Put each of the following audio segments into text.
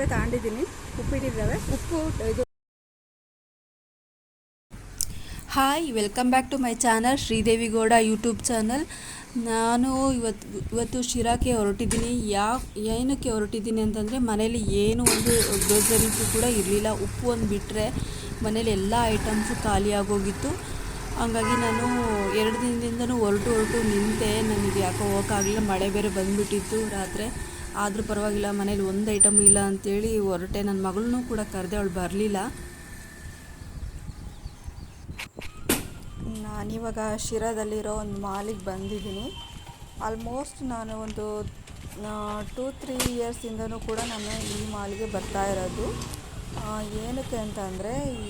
ಉಪ್ಪೆ ತಗೊಂಡಿದ್ದೀನಿ. ಉಪ್ಪಿಟ್ಟಿದ್ದಾವೆ. ಉಪ್ಪು, ಇದು hi welcome back to my channel Sridevi Gowda YouTube channel ನಾನು ಇವತ್ತು ಇವತ್ತು ಶಿರಾಕ್ಕೆ ಹೊರಟಿದ್ದೀನಿ. ಯಾವ ಏನಕ್ಕೆ ಹೊರಟಿದ್ದೀನಿ ಅಂತಂದರೆ, ಮನೇಲಿ ಏನು ಒಂದು ಗ್ರೋಸರಿಸು ಕೂಡ ಇರಲಿಲ್ಲ. ಉಪ್ಪು ಒಂದು ಬಿಟ್ಟರೆ ಮನೇಲಿ ಎಲ್ಲ ಐಟಮ್ಸು ಖಾಲಿ ಆಗೋಗಿತ್ತು. ಹಾಗಾಗಿ ನಾನು ಎರಡು ದಿನದಿಂದನೂ ಹೊರಟು ಹೊರಟು ನಿಂತೆ. ನನಗೆ ಯಾಕೋ ಹೋಗೋಕ್ಕಾಗಲಿಲ್ಲ ಮಳೆ ಬೇರೆ ಬಂದುಬಿಟ್ಟಿತ್ತು ರಾತ್ರಿ. ಆದರೂ ಪರವಾಗಿಲ್ಲ, ಮನೇಲಿ ಒಂದು ಐಟಮ್ ಇಲ್ಲ ಅಂತೇಳಿ ಹೊರಟೆ. ನನ್ನ ಮಗಳನ್ನೂ ಕೂಡ ಕರೆದೆ, ಅವಳು ಬರಲಿಲ್ಲ. ನಾನಿವಾಗ ಶಿರಾದಲ್ಲಿರೋ ಒಂದು ಮಾಲಿಗೆ ಬಂದಿದ್ದೀನಿ. ಆಲ್ಮೋಸ್ಟ್ ನಾನು ಒಂದು ಟೂ ತ್ರೀ ಇಯರ್ಸಿಂದನೂ ಕೂಡ ನಾನು ಈ ಮಾಲಿಗೆ ಬರ್ತಾ ಇರೋದು. ಏನಕ್ಕೆ ಅಂತಂದರೆ, ಈ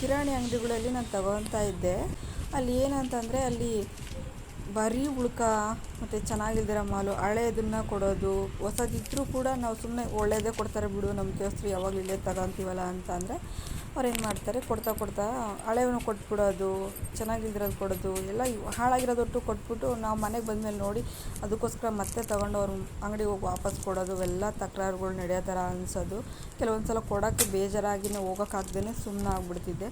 ಕಿರಾಣಿ ಅಂಗಡಿಗಳಲ್ಲಿ ನಾನು ತಗೊತಾ ಇದ್ದೆ. ಅಲ್ಲಿ ಏನಂತಂದರೆ, ಅಲ್ಲಿ ಬರೀ ಉಳ್ಕ ಮತ್ತು ಚೆನ್ನಾಗಿಲ್ದಿರೋ ಮಾಲು ಹಳೇದನ್ನ ಕೊಡೋದು, ಹೊಸದಿದ್ರೂ ಕೂಡ ನಾವು ಸುಮ್ಮನೆ ಒಳ್ಳೆಯದೇ ಕೊಡ್ತಾರೆ ಬಿಡು, ನಮ್ಮ ದೇವಸ್ಥರು ಯಾವಾಗಲೂ ಇಲ್ಲೇ ತಗೊಂತೀವಲ್ಲ ಅಂತ ಅಂದರೆ ಅವ್ರೇನು ಮಾಡ್ತಾರೆ, ಕೊಡ್ತಾ ಕೊಡ್ತಾ ಹಳೇವನ್ನು ಕೊಟ್ಬಿಡೋದು, ಚೆನ್ನಾಗಿಲ್ದಿರೋದು ಕೊಡೋದು, ಎಲ್ಲ ಹಾಳಾಗಿರೋದೊಟ್ಟು ಕೊಟ್ಬಿಟ್ಟು ನಾವು ಮನೆಗೆ ಬಂದಮೇಲೆ ನೋಡಿ ಅದಕ್ಕೋಸ್ಕರ ಮತ್ತೆ ತಗೊಂಡು ಅವ್ರ ಅಂಗಡಿಗೆ ಹೋಗಿ ವಾಪಸ್ ಕೊಡೋದು, ಎಲ್ಲ ತಕರಾರುಗಳು ನಡೆಯೋ ಥರ ಅನಿಸೋದು. ಕೆಲವೊಂದು ಸಲ ಕೊಡೋಕ್ಕೆ ಬೇಜಾರಾಗಿನೇ ಹೋಗೋಕ್ಕಾಗ್ದೇ ಸುಮ್ಮನೆ ಆಗ್ಬಿಡ್ತಿದ್ದೆ.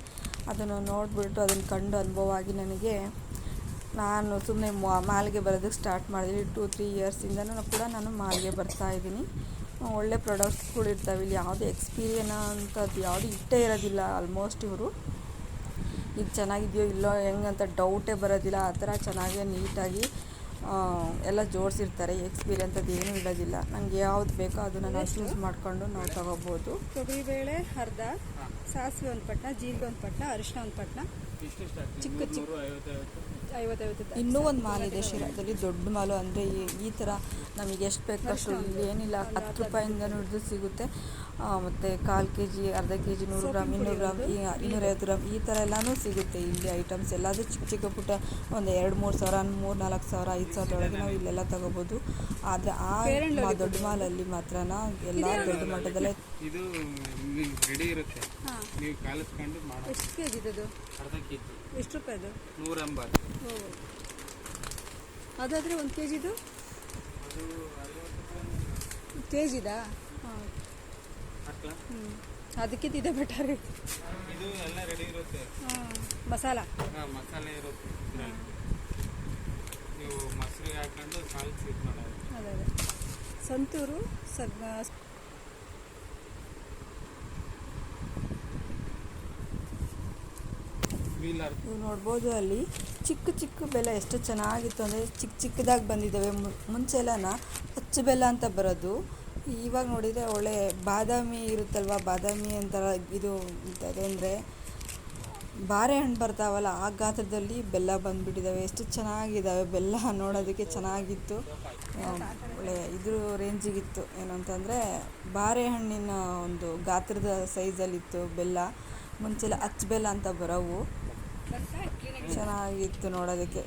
ಅದನ್ನು ನೋಡಿಬಿಟ್ಟು ಅದನ್ನು ಕಂಡು ಅನುಭವ ಆಗಿ ನನಗೆ ನಾನು ಸುಮ್ಮನೆ ಮಾಲ್ಗೆ ಬರೋದಕ್ಕೆ ಸ್ಟಾರ್ಟ್ ಮಾಡಿದ್ದೀನಿ ಟೂ ತ್ರೀ ಇಯರ್ಸಿಂದನೂ ಕೂಡ ನಾನು ಮಾಲ್ಗೆ ಬರ್ತಾ ಇದ್ದೀನಿ ಒಳ್ಳೆ ಪ್ರಾಡಕ್ಟ್ಸ್ಗಳು ಇರ್ತಾವೆ. ಇಲ್ಲಿ ಯಾವುದೇ ಎಕ್ಸ್ಪೀರಿಯನ್ ಅಂಥದ್ದು ಯಾವುದು ಇಟ್ಟೇ ಇರೋದಿಲ್ಲ ಆಲ್ಮೋಸ್ಟ್ ಇವರು. ಇದು ಚೆನ್ನಾಗಿದೆಯೋ ಇಲ್ಲೋ ಹೆಂಗಂತ ಡೌಟೇ ಬರೋದಿಲ್ಲ. ಆ ಥರ ಚೆನ್ನಾಗೇ ನೀಟಾಗಿ ಎಲ್ಲ ಜೋಡಿಸಿರ್ತಾರೆ. ಎಕ್ಸ್ಪೀರಿಯನ್ಸ್ ಅದು ಏನೂ ಇರೋದಿಲ್ಲ ನನಗೆ ಯಾವ್ದು ಬೇಕೋ ಅದನ್ನು ನಾವು ಚೂಸ್ ಮಾಡಿಕೊಂಡು ನಾವು ತಗೋಬೋದು. ತೊಗರಿಬೇಳೆ ಅರ್ಧ ಸಾಸಿವೆ ಒಂದು ಪಟ್ನ ಜೀರಿಗೆ ಒಂದು ಪಟ್ನ ಅರಿಶಿನ ಒಂದು ಪಟ್ನ. ಚಿಕ್ಕ ಚಿಕ್ಕ ಐವತ್ತೈವತ್ತು ಇನ್ನೂ ಒಂದು ಮಾಲ್ ಇದೆ ಶಿರಾದಲ್ಲಿ, ದೊಡ್ಡ ಮಾಲು. ಅಂದರೆ ಈ ಈ ಥರ ನಮಗೆ ಎಷ್ಟು ಬೇಕು ಅಷ್ಟು ಇಲ್ಲಿ ಏನಿಲ್ಲ. ಹತ್ತು ರೂಪಾಯಿಂದ ಹಿಡಿದು ಸಿಗುತ್ತೆ. ಮತ್ತು ಕಾಲು ಕೆ ಜಿ ಅರ್ಧ ಕೆ ಜಿ ನೂರು ಗ್ರಾಮ್ ಇನ್ನೂರು ಗ್ರಾಮ್ ಈ ಇನ್ನೂರೈವತ್ತು ಗ್ರಾಮ್ ಈ ಥರ ಎಲ್ಲನೂ ಸಿಗುತ್ತೆ ಇಲ್ಲಿ ಐಟಮ್ಸ್ ಎಲ್ಲದು ಚಿಕ್ಕ ಚಿಕ್ಕ ಪುಟ್ಟ ಒಂದು ಎರಡು ಮೂರು ಸಾವಿರ ಮೂರು ನಾಲ್ಕು ಸಾವಿರ ಐದು ಸಾವಿರದೊಳಗೆ ನಾವು ಇಲ್ಲೆಲ್ಲ ತಗೋಬೋದು. ಆದರೆ ಆ ದೊಡ್ಡ ಮಾಲಲ್ಲಿ ಮಾತ್ರ ಎಲ್ಲ ದೊಡ್ಡ ಮಟ್ಟದಲ್ಲೇ ಇದು ರೆಡಿ ಇರುತ್ತೆ. ಹಾಂ. ನೀವು ಕಾಲಿಸ್ಕೊಂಡು ಮಾಡಿ ಎಷ್ಟು ಕೆ ಜಿದು ಅರ್ಧ ಕೆ ಜಿ ಎಷ್ಟು ರೂಪಾಯಿದು ನೂರ ಎಂಬತ್ತು. ಅದಾದರೆ ಒಂದು ಕೆ ಜಿದು ಕೆ ಜಿದಾ ಹಾಂ. ಅದಕ್ಕಿಂತ ಇದೆ ಬೆಟರ್ ಇದು ಎಲ್ಲ ರೆಡಿ ಇರುತ್ತೆ. ಮಸಾಲ. ಹಾಂ ಮಸಾಲೆ ಇರುತ್ತೆ ಇದ್ರಲ್ಲಿ. ನೀವು ಮೊಸರು ಹಾಕೊಂಡು ಕಾಲ್ಸಿ ಇದು ಮಾಡೋದು. ಅದೇ ಅದೇ. ಸಂತೂರು ಸಗ್ ನೀವು ನೋಡ್ಬೋದು ಅಲ್ಲಿ. ಚಿಕ್ಕ ಚಿಕ್ಕ ಬೆಲ್ಲ ಎಷ್ಟು ಚೆನ್ನಾಗಿತ್ತು ಅಂದರೆ ಚಿಕ್ಕ ಚಿಕ್ಕದಾಗಿ ಬಂದಿದ್ದಾವೆ. ಮುಂಚೆಲ್ಲನ ಅಚ್ಚು ಬೆಲ್ಲ ಅಂತ ಬರೋದು. ಇವಾಗ ನೋಡಿದರೆ ಒಳ್ಳೆ ಬಾದಾಮಿ ಇರುತ್ತಲ್ವ? ಬಾದಾಮಿ ಅಂತರ ಇದು ಅಂದರೆ ಬಾರೆಹಣ್ಣು ಬರ್ತಾವಲ್ಲ, ಆ ಗಾತ್ರದಲ್ಲಿ ಬೆಲ್ಲ ಬಂದುಬಿಟ್ಟಿದ್ದಾವೆ ಎಷ್ಟು ಚೆನ್ನಾಗಿದ್ದಾವೆ ಬೆಲ್ಲ ನೋಡೋದಕ್ಕೆ ಚೆನ್ನಾಗಿತ್ತು. ಒಳ್ಳೆಯ ಒಳ್ಳೆ ಇದ್ರ ರೇಂಜಿಗಿತ್ತು ಏನಂತಂದರೆ ಬಾರೆಹಣ್ಣಿನ ಒಂದು ಗಾತ್ರದ ಸೈಜಲ್ಲಿತ್ತು ಬೆಲ್ಲ. ಮುಂಚೆಲ್ಲ ಅಚ್ಚ ಬೆಲ್ಲ ಅಂತ ಬರೋವು. ಚೆನ್ನಾಗಿತ್ತು ನೋಡೋದಕ್ಕೆ.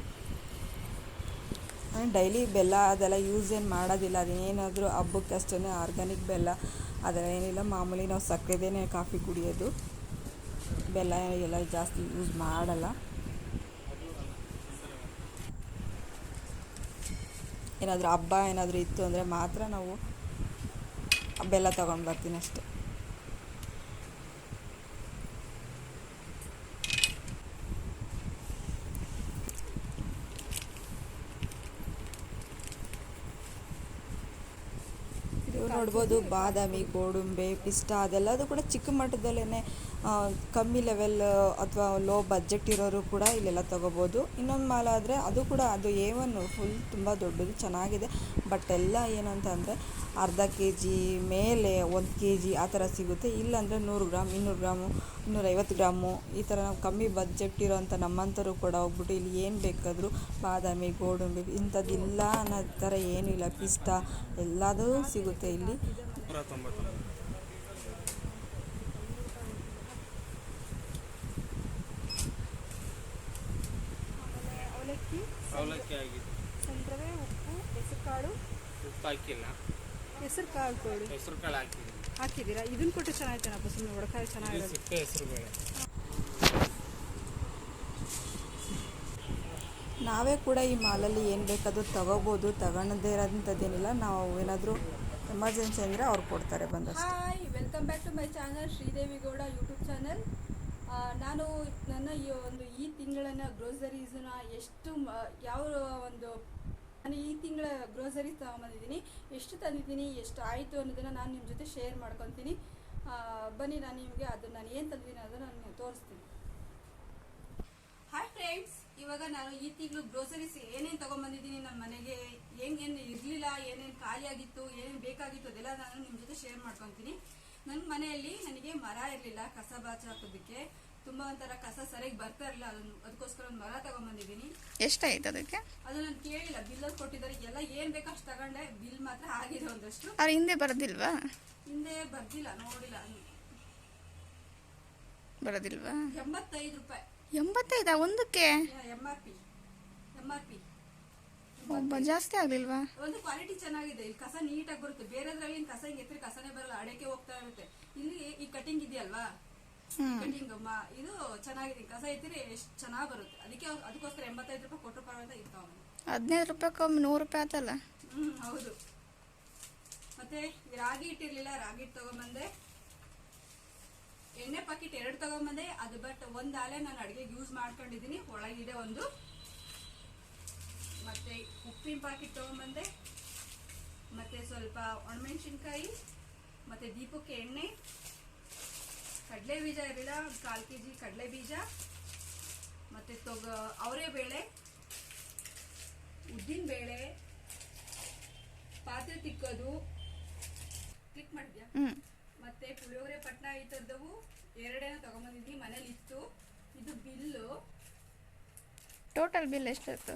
ಡೈಲಿ ಬೆಲ್ಲ ಅದೆಲ್ಲ ಯೂಸ್ ಏನು ಮಾಡೋದಿಲ್ಲ ಅದೇನಾದರೂ ಹಬ್ಬಕ್ಕೆ ಅಷ್ಟೇ ಆರ್ಗ್ಯಾನಿಕ್ ಬೆಲ್ಲ, ಅದೆಲ್ಲ ಏನಿಲ್ಲ. ಮಾಮೂಲಿ ನಾವು ಸಕ್ಕರೆದೇ ಕಾಫಿ ಕುಡಿಯೋದು. ಬೆಲ್ಲ ಎಲ್ಲ ಜಾಸ್ತಿ ಯೂಸ್ ಮಾಡಲ್ಲ. ಏನಾದರೂ ಹಬ್ಬ ಏನಾದರೂ ಇತ್ತು ಅಂದರೆ ಮಾತ್ರ ನಾವು ಬೆಲ್ಲ ತೊಗೊಂಡು ಬರ್ತೀನಿ ಅಷ್ಟೆ ಇದು ನೋಡ್ಬೋದು, ಬಾದಾಮಿ, ಗೋಡಂಬೆ, ಪಿಸ್ತಾ ಅದೆಲ್ಲದು ಕೂಡ ಚಿಕ್ಕ ಮಟ್ಟದಲ್ಲೇ ಕಮ್ಮಿ ಲೆವೆಲ್ ಅಥವಾ ಲೋ ಬಜೆಟ್ ಇರೋರು ಕೂಡ ಇಲ್ಲೆಲ್ಲ ತೊಗೋಬೋದು. ಇನ್ನೊಂದು ಮಾಲ್ ಆದರೆ ಅದು ಕೂಡ, ಅದು ಎ ಒನ್ ಫುಲ್ ತುಂಬ ದೊಡ್ಡದು, ಚೆನ್ನಾಗಿದೆ. ಬಟ್ ಎಲ್ಲ ಏನಂತ ಅಂದರೆ ಅರ್ಧ ಕೆ ಜಿ ಮೇಲೆ ಒಂದು ಕೆ ಜಿ ಆ ಥರ ಸಿಗುತ್ತೆ. ಇಲ್ಲಾಂದರೆ ನೂರು ಗ್ರಾಮ್, ಇನ್ನೂರು ಗ್ರಾಮು, ಇನ್ನೂರೈವತ್ತು ಗ್ರಾಮು ಈ ಥರ ನಾವು ಕಮ್ಮಿ ಬಜೆಟ್ ಇರೋವಂಥ ನಮ್ಮಂಥವ್ರು ಕೂಡ ಹೋಗ್ಬಿಟ್ಟು ಇಲ್ಲಿ ಏನು ಬೇಕಾದರೂ ಬಾದಾಮಿ, ಗೋಡಂಬಿ ಇಂಥದ್ದು ಇಲ್ಲ ಅನ್ನೋ ಥರ ಏನೂ ಇಲ್ಲ ಪಿಸ್ತಾ ಎಲ್ಲದೂ ಸಿಗುತ್ತೆ ಇಲ್ಲಿ ನೂರ ತೊಂಬತ್ತೊಂಬತ್ತು ಅವಲಕ್ಕಿ ಅವಲಕ್ಕಿ ಆಗಿದೆ ಸಂತ್ರವೆ ಉಪ್ಪು ಹೆಸರು ಕಾಳು ಉಪ್ಪು ಹಾಕಿಲ್ಲ. ಹೆಸರು ಕಾಳು ಕೊಡಿ. ಹೆಸರು ಕಾಳು ಹಾಕಿದ್ದೀನಿ. ಹಾಕಿದ್ದೀರಾ? ಇದನ್ನ ಕೊಟ್ಟು ಚೆನ್ನಾಗಿತ್ತೇನಪ್ಪ ಸುಮ್ಮನೆ ಒಡಕಾಯಿ ಇದು ಚೆನ್ನಾಗಿರೋದು ಸಿಪ್ಪೆ ಹೆಸರು ಬೇಳೆ. ನಾವೇ ಕೂಡ ಈ ಮಾಲಲ್ಲಿ ಏನು ಬೇಕಾದರೂ ತಗೋಬೋದು ತಗೊಳದೇ ಇರೋಂಥದ್ದೇನಿಲ್ಲ. ನಾವು ಏನಾದರೂ ಎಮರ್ಜೆನ್ಸಿ ಅಂದರೆ ಅವ್ರು ಕೊಡ್ತಾರೆ ಬಂದಷ್ಟು. Hi welcome back to my channel Sridevi Gowda YouTube channel ನಾನು ನನ್ನ ಈ ಒಂದು ಈ ತಿಂಗಳನ್ನ ಗ್ರೋಸರೀಸನ್ನ ಎಷ್ಟು ಮ- ಯಾವ ಒಂದು ನಾನು ಈ ತಿಂಗಳ ಗ್ರೋಸರಿ ತೊಗೊಂಬಂದಿದ್ದೀನಿ. ಎಷ್ಟು ತಂದಿದ್ದೀನಿ, ಎಷ್ಟು ಆಯಿತು ಅನ್ನೋದನ್ನು ನಾನು ನಿಮ್ಮ ಜೊತೆ ಶೇರ್ ಮಾಡ್ಕೊತೀನಿ. ಬನ್ನಿ, ನಾನು ನಿಮಗೆ ಅದು ನಾನು ಏನು ತಂದಿದ್ದೀನಿ ಅದನ್ನು ನಾನು ತೋರಿಸ್ತೀನಿ. ಹಾಯ್ ಫ್ರೆಂಡ್ಸ್ ಇವಾಗ ನಾನು ಈ ತಿಂಗಳು ಗ್ರೋಸರೀಸ್ ಏನೇನು ತೊಗೊಂಬಂದಿದ್ದೀನಿ ನಮ್ಮ ಮನೆಗೆ, ಹೆಂಗೇನು ಇರಲಿಲ್ಲ, ಏನೇನು ಖಾಲಿಯಾಗಿತ್ತು, ಏನೇನು ಬೇಕಾಗಿತ್ತು ಅದೆಲ್ಲ ನಾನು ನಿಮ್ಮ ಜೊತೆ ಶೇರ್ ಮಾಡ್ಕೊತೀನಿ. ನನ್ನ ಮನೆಯಲ್ಲಿ ನನಗೆ ಮರ ಇರಲಿಲ್ಲ, ಕಸ ಬಾಚ ಹಾಕೋದಕ್ಕೆ. ತುಂಬ ಒಂಥರ ಕಸ ಸರಿಯಾಗಿ ಬರ್ತಾ ಇರಲಿಲ್ಲ. ಅದನ್ನು ಅದಕ್ಕೋಸ್ಕರ ಒಂದು ಮರ ತಗೊಂಬಂದಿದ್ದೀನಿ. ಎಷ್ಟಾಯ್ತು ಅದಕ್ಕೆ? ಅದು ನಾನು ಕೇಳಿಲ್ಲ. ಬಿಲ್ ಕೊಟ್ಟಿದ್ದಾರೆ. ಎಲ್ಲ ಏನು ಬೇಕೋ ಅಷ್ಟು ತಗೊಂಡೆ. ಬಿಲ್ ಮಾತ್ರ ಆಗಿದೆ ಒಂದಷ್ಟು. ಅವ್ರ ಹಿಂದೆ ಬರೋದಿಲ್ವಾ? ಹಿಂದೆ ಬರ್ದಿಲ್ಲ. ನೋಡಿಲ್ಲ. ಬರೋದಿಲ್ವಾ? ಎಂಬತ್ತೈದು ರೂಪಾಯಿ. ಎಂಬತ್ತೈದಾ? ಒಂದಕ್ಕೆ? M R P M R P ಒಬ್ಬ ಜಾಸ್ತಿ ಆಗ್ಲಿಲ್ವಾ? ಒಂದು ಕ್ವಾಲಿಟಿ ಚೆನ್ನಾಗಿದೆ. ಇಲ್ಲಿ ಕಸ ನೀಟಾಗಿ ಬರುತ್ತೆ. ಬೇರೆದ್ರಲ್ಲಿ ಕಸ ಹಿಂಗೆ ಎತ್ತರಿ ಕಸನೇ ಬರಲ್ಲ. ಅಡಕೆ ಹೋಗ್ತಾ ಇರುತ್ತೆ. ಇಲ್ಲಿ ಈ ಕಟಿಂಗ್ ಇದೆಯಲ್ವಾ? ಕಟಿಂಗ್ ಇದು ಚೆನ್ನಾಗಿದೆ ಕಸ ಐತಿರಿ ಎಷ್ಟು ಚೆನ್ನಾಗಿ ಬರುತ್ತೆ. ಅದಕ್ಕೆ ಅದಕ್ಕೋಸ್ಕರ ಎಂಬತ್ತೈದು ರೂಪಾಯಿ ಕೊಟ್ಟರು ಪರವಾಗಿಲ್ಲ ಇರ್ತಾವ ಹದಿನೈದು ರೂಪಾಯಿಗೊಮ್ಮೆ ನೂರು ರೂಪಾಯಿ ಆತಲ್ಲ. ಹ್ಮ್ ಹೌದು. ಮತ್ತೆ ರಾಗಿ ಇಟ್ಟಿರ್ಲಿಲ್ಲ ರಾಗಿ ಹಿಟ್ಟು ತಗೊಂಡ್ಬಂದೆ ಎಣ್ಣೆ ಪಾಕಿಟ್ ಎರಡು ತಗೊಂಡ್ಬಂದೆ ಅದು ಬಟ್ ಒಂದು ಆಲೆ ನಾನು ಅಡುಗೆಗೆ ಯೂಸ್ ಮಾಡ್ಕೊಂಡಿದ್ದೀನಿ ಒಳಗಿದೆ ಒಂದು. ಮತ್ತೆ ಉಪ್ಪಿನ ಪಾಕಿಟ್ ತಗೊಂಬಂದೆ. ಮತ್ತೆ ಸ್ವಲ್ಪ ಒಣಮೆಣಸಿನ್ಕಾಯಿ. ಮತ್ತೆ ದೀಪಕ್ಕೆ ಎಣ್ಣೆ. ಕಡಲೆ ಬೀಜ ಇರಲಿಲ್ಲ ಒಂದು ಕಾಲು ಕೆ ಜಿ ಕಡಲೆ ಬೀಜ ಮತ್ತು ತೊಗ ಅವರೇ ಬೇಳೆ ಉದ್ದಿನ ಬೇಳೆ ಪಾತ್ರೆ ತಿಕ್ಕೋದು. ಕ್ಲಿಕ್ ಮಾಡಿದ್ಯಾ? ಮತ್ತೆ ಪುಳಿಯೋಗರೆ ಪಟ್ನ ಈ ಥರದವು ಎರಡೇನೋ ತಗೊಂಬಂದಿದ್ವಿ ಮನೇಲಿ ಇತ್ತು. ಇದು ಬಿಲ್ಲು. ಟೋಟಲ್ ಬಿಲ್ ಎಷ್ಟಾಯ್ತು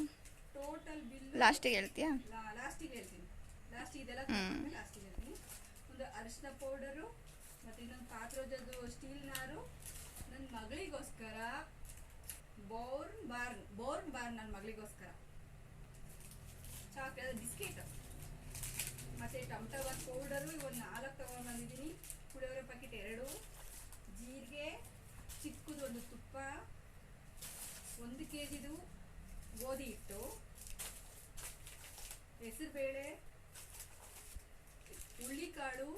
ಟೋಟಲ್ ಬಿಲ್ ಲಾಸ್ಟಿಗೆ ಹೇಳ್ತೀಯಾ? ಲಾಸ್ಟಿಗೆ ಹೇಳ್ತೀನಿ. ಲಾಸ್ಟಿಗೆ ಇದೆಲ್ಲ. ಲಾಸ್ಟಿಗೆ ಹೇಳ್ತೀನಿ. ಒಂದು ಅರಿಶಿನ ಪೌಡರು ಮತ್ತೆ ಇನ್ನೊಂದು ಪಾತ್ರೋಜದ್ದು ಸ್ಟೀಲ್ ನಾರು ನನ್ನ ಮಗಳಿಗೋಸ್ಕರ ಬೋರ್ನ್ ಬಾರ್ನ್ ಬೋರ್ನ್ ಬಾರ್ನ್ ನನ್ನ ಮಗಳಿಗೋಸ್ಕರ. ಚಾಕ್ಲೇಟ್ ಬಿಸ್ಕೆಟ್ ಮತ್ತೆ ಟಮಟವ ಪೌಡರು ಒಂದು ನಾಲ್ಕು ತಗೊಂಡ್ಬಂದಿದ್ದೀನಿ ಪುಳಿಯೋಗರೆ ಪ್ಯಾಕೆಟ್ ಎರಡು, ಜೀರಿಗೆ, ಚಿಕ್ಕದು ಒಂದು ತುಪ್ಪ, ಒಂದು ಕೆ ಜಿದು ಗೋಧಿ ಹಿಟ್ಟು ಹೆಸರುಬೇಳೆ ಹುಳ್ಳಿಕಾಳು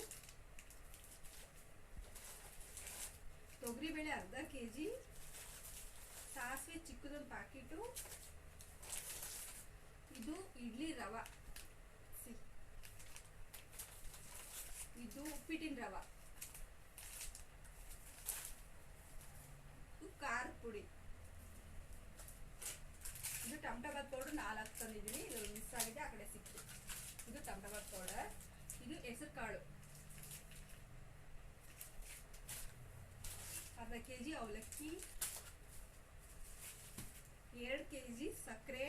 ತೊಗರಿಬೇಳೆ ಅರ್ಧ ಕೆ ಜಿ ಸಾಸಿವೆ ಚಿಕ್ಕದೊಂದು ಪ್ಯಾಕೆಟು ಇದು ಇಡ್ಲಿ ರವ. ಸಿ, ಇದು ಉಪ್ಪಿಟ್ಟಿನ ರವ. ಇದು ಖಾರದ ಪುಡಿ. ಇದು ಟಮಟಬಾತ್ ಪೌಡರ್ ನಾಲ್ಕು ತಂದಿದ್ದೀನಿ. ಇದು ಮಿಸ್ ಆಗಿದೆ, ಆ ಕಡೆ ಸಿಕ್ತು. ಇದು ಟಮಟಬಾತ್ ಪೌಡರ್ ಇದು ಹೆಸರು ಕಾಳು ಅರ್ಧ ಕೆ ಜಿ ಅವಲಕ್ಕಿ ಎರಡು ಕೆ ಜಿ ಸಕ್ಕರೆ.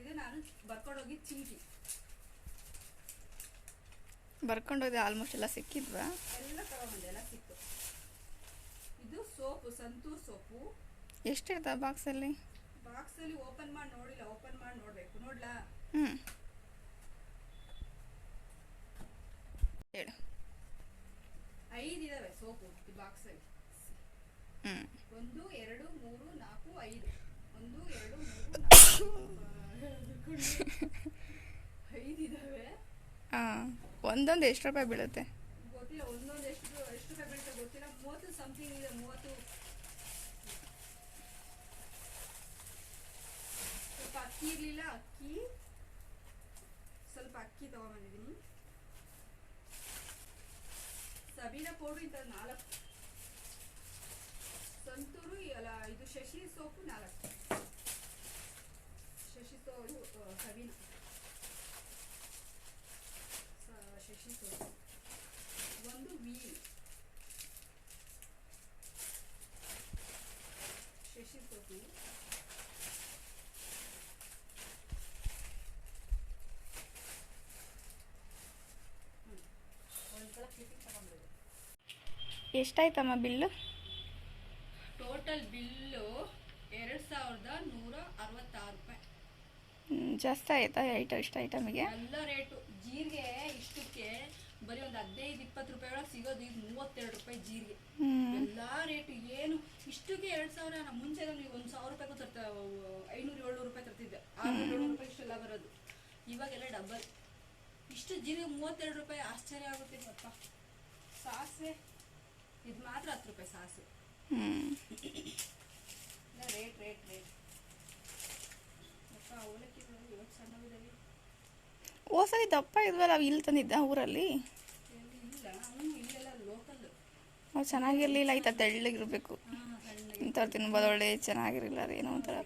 ಇದು ನಾನು ಬರ್ಕೊಂಡೋಗಿ ಚೀಟಿ ಬರ್ಕೊಂಡೋಗಿ ಆಲ್ಮೋಸ್ಟ್ ಎಲ್ಲ ಸಿಕ್ಕಿದ್ವಾ? ಎಲ್ಲ ತಗೊಂಬಂದೆ ಎಲ್ಲ ಸಿಕ್ತು. ಇದು ಸೋಪು ಸಂತೂರ್ ಸೋಪು. ಎಷ್ಟಿರ್ತಾವ ಬಾಕ್ಸಲ್ಲಿ ಬಾಕ್ಸಲ್ಲಿ ಓಪನ್ ಮಾಡಿ ನೋಡಿಲ್ಲ ಓಪನ್ ಮಾಡಿ ನೋಡಬೇಕು. ನೋಡ್ಲಾ? ಹ್ಮ್. ಐದು ಇದಾವೆ ಸೋಪು ಈ ಬಾಕ್ಸ್ ಅಲ್ಲಿ. ಒಂದು ಎರಡು ಮೂರು ನಾಲ್ಕು ಐದು. ಒಂದು ಎರಡು ಮೂರು ನಾಲ್ಕು ಐದು. ಇದಾವೆ ಒಂದೊಂದು ಎಷ್ಟು ರೂಪಾಯಿ ಬೀಳುತ್ತೆ? ಗೊತ್ತಿಲ್ಲ ಒಂದೊಂದು ಎಷ್ಟು ಎಷ್ಟು ರೂಪಾಯಿ ಬೀಳುತ್ತೆ ಗೊತ್ತಿಲ್ಲ. ಮೂವತ್ತು ಸಮಥಿಂಗ್ ಇದೆ ಮೂವತ್ತು. ಸ್ವಲ್ಪ ಅಕ್ಕಿ ಇರಲಿಲ್ಲ ಅಕ್ಕಿ. ಸ್ವಲ್ಪ ಅಕ್ಕಿ ತಗೊಂಬಂದಿದ್ದೀನಿ. ಸಬೀನ ಪೌಡ್ರು ಇಂಥ ನಾಲ್ಕು ಸಂತೂರು ಅಲ್ಲ ಇದು ಶಶಿ ಸೋಪು ನಾಲ್ಕು. ಶಶಿ ಆ, ಸಬೀನ. ಶಶಿ ಸೋಪು. ಒಂದು ವೀಲ್ ಶಶಿ ಸೋಪು ಹ್ಮ್. ಒಂದ್ ಸಲ ಕ್ಲಿಪ್ಪಿಂಗ್ ತಗೊಂಡ್ಬಿಡು ಎಷ್ಟಾಯ್ತಮ್ಮ ಬಿಲ್ಲು? ಟೋಟಲ್ ಬಿಲ್ಲು ಎರಡು ಸಾವಿರದ ನೂರ ಅರವತ್ತಾರು ರೂಪಾಯಿ. ಜಾಸ್ತಿ ಆಯ್ತಾ ಐಟ ಇಷ್ಟ ಐಟಮ್ಗೆ? ಎಲ್ಲ ರೇಟು. ಜೀರಿಗೆ ಇಷ್ಟಕ್ಕೆ ಬರೀ ಒಂದು ಹದಿನೈದು ಇಪ್ಪತ್ತು ರೂಪಾಯಿ ಒಳಗೆ ಸಿಗೋದು ಈಗ ಮೂವತ್ತೆರಡು ರೂಪಾಯಿ ಜೀರಿಗೆ. ಎಲ್ಲ ರೇಟು ಏನು? ಇಷ್ಟಕ್ಕೆ ಎರಡು ಸಾವಿರ ಮುಂಚೆ ಈಗ ಒಂದು ಸಾವಿರ ರೂಪಾಯಿಗೂ ತರ್ತ ಐನೂರು ಏಳ್ನೂರು ರೂಪಾಯಿ ತರ್ತಿದ್ದೆ. ಆರ್ನೂರು ಏಳ್ನೂರು ರೂಪಾಯಿ ಇಷ್ಟೆಲ್ಲ ಬರೋದು. ಇವಾಗೆಲ್ಲ ಡಬಲ್ ಇಷ್ಟು ಜೀರಿಗೆ ಮೂವತ್ತೆರಡು ರೂಪಾಯಿ ಆಶ್ಚರ್ಯ ಆಗುತ್ತೆ ಅಪ್ಪ ಸಾಸಿವೆ ಇದು ಮಾತ್ರ ಹತ್ತು ರೂಪಾಯಿ ಸಾಸು. ರೇಟ್ ರೇಟ್ ರೇಟ್ ಇವತ್ತು ಸಣ್ಣವಿದ್ದಾವೆ ದಪ್ಪ ಇದ್ವಲ್ಲ ಅವು ಇಲ್ಲಿ ತಂದಿದ್ದ ಊರಲ್ಲಿ? ಅವು ಚೆನ್ನಾಗಿರ್ಲಿಲ್ಲ ಆಯ್ತಾ ತೆಳ್ಳಗಿರ್ಬೇಕು. ಇಂಥವ್ರು ತಿನ್ಬೋದು ಒಳ್ಳೆ ಚೆನ್ನಾಗಿರಲಿಲ್ಲ ಅದು ಏನೋ ಒಂಥರ.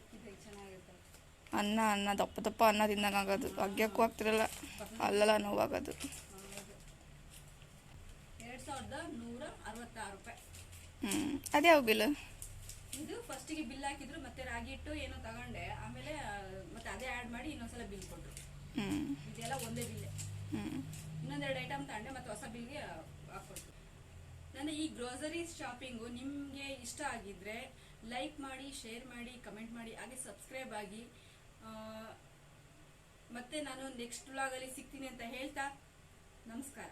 ಅನ್ನ ಅನ್ನ ದಪ್ಪ ದಪ್ಪ ಅನ್ನ ತಿನ್ನಂಗಾಗೋದು ಅಗ್ಗಕ್ಕೂ ಆಗ್ತಿರಲ್ಲ ಅಲ್ಲೆಲ್ಲ ನೋವಾಗೋದು. ಎರಡು ಸಾವಿರದ ನೂರ ಅರವತ್ತಾರು ರೂಪಾಯಿ. ಹ್ಞೂ ಅದ್ಯಾವ ಬಿಲ್? ಇದು ಫಸ್ಟಿಗೆ ಬಿಲ್ ಹಾಕಿದ್ರು ಮತ್ತೆ ರಾಗಿ ಇಟ್ಟು ಏನೋ ತಗೊಂಡೆ. ಆಮೇಲೆ ಮತ್ತೆ ಅದೇ ಆ್ಯಡ್ ಮಾಡಿ ಇನ್ನೊಂದ್ಸಲ ಬಿಲ್ ಕೊಟ್ಟರು ಹ್ಞೂ ಇದೆಲ್ಲ ಒಂದೇ ಬಿಲ್. ಹ್ಞೂ ಇನ್ನೊಂದೆರಡು ಐಟಮ್ ತಗೊಂಡೆ ಮತ್ತೆ ಹೊಸ ಬಿಲ್ಗೆ ಹಾಕೊಟ್ಟು ನನ್ನ ಈ ಗ್ರೋಸರಿ ಶಾಪಿಂಗು ನಿಮಗೆ ಇಷ್ಟ ಆಗಿದ್ರೆ ಲೈಕ್ ಮಾಡಿ ಶೇರ್ ಮಾಡಿ ಕಮೆಂಟ್ ಮಾಡಿ ಹಾಗೆ ಸಬ್ಸ್ಕ್ರೈಬ್ ಆಗಿ. ಮತ್ತೆ ನಾನು ನೆಕ್ಸ್ಟ್ ವ್ಲಾಗಲ್ಲಿ ಸಿಗ್ತೀನಿ ಅಂತ ಹೇಳ್ತಾ ನಮಸ್ಕಾರ.